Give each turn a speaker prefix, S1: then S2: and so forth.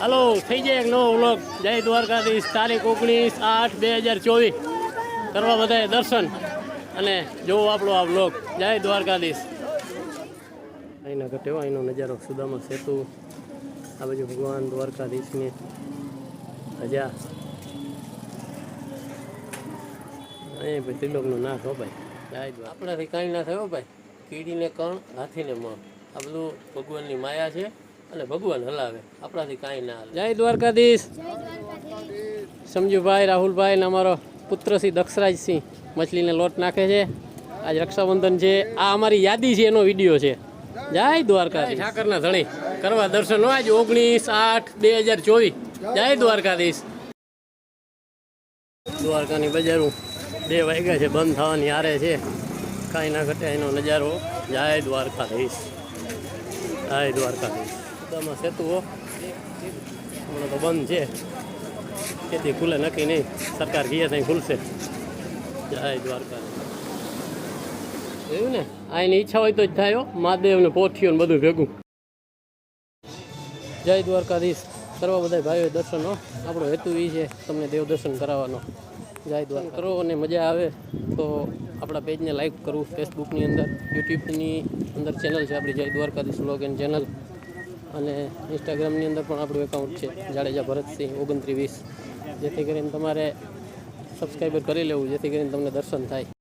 S1: Hello થઈ જાય એક નવો વ્લોગ. જય દ્વારકાધીશ તારીખ ઓગણીસ આઠ બે હજાર ચોવીસ. કરવા બધાએ દર્શન અને જોવો આપણો આ વ્લોગ. જય દ્વારકાધીશ. અહીંના ઘટે હો, અહીંનો નજારો સુદામા સેતુ. આ બાજુ ભગવાન દ્વારકાધીશની રજા અહીં ભાઈ ત્રિલોકનું નાશ હો ભાઈ. જાય આપણાથી કાંઈ ના થયો ભાઈ. કીડીને કણ હાથીને મણ. આ બધું ભગવાનની માયા છે. અને ભગવાન હલાવે. આપણાથી કાંઈ ના હાલે જય દ્વારકાધીશ. સમજુભાઈ રાહુલભાઈ ને અમારો પુત્રસિંહ દક્ષરાજસિંહ મછલીને લોટ નાખે છે. આજ રક્ષાબંધન છે. આ અમારી યાદી છે એનો વીડિયો છે. જય દ્વારકાધીશ. ઠાકરના ધણી. કરવા દર્શન આજ ઓગણીસ આઠ બે હજાર ચોવીસ. જય દ્વારકાધીશ. દ્વારકાની બજારું બે વાગ્યા છે બંધ થવાની હારે છે. કાંઈ ના ઘટે એનો નજારો. જય દ્વારકાધીશ. જય દ્વારકાધીશ. સુદામા સેતુ હમણાં તો બંધ છે. તેથી ખુલે નક્કી નહીં. સરકાર કહે ત્યાં ખુલશે. જય દ્વારકા. એવું ને? આ એની ઈચ્છા હોય તો જ થાય મહાદેવને મહાદેવ પોથીઓ બધું ભેગું. જય દ્વારકાધીશ. કરવા બધા ભાઈઓ દર્શન આપણો હેતુ એ છે તમને દેવ દર્શન કરાવવાનો. જય દ્વારકા. કરો અને મજા આવે તો આપણા પેજને લાઈક કરવું ફેસબુકની અંદર. યુટ્યુબની અંદર ચેનલ છે આપણી જય દ્વારકાધીશ વ્લોગ એન્ડ ચેનલ અને ઇન્સ્ટાગ્રામની અંદર પણ આપણું એકાઉન્ટ છે, જાડેજા ભરતસિંહ ઓગણત્રીસ જેથી કરીને તમારે સબસ્ક્રાઈબર કરી લેવું, જેથી કરીને તમને દર્શન થાય.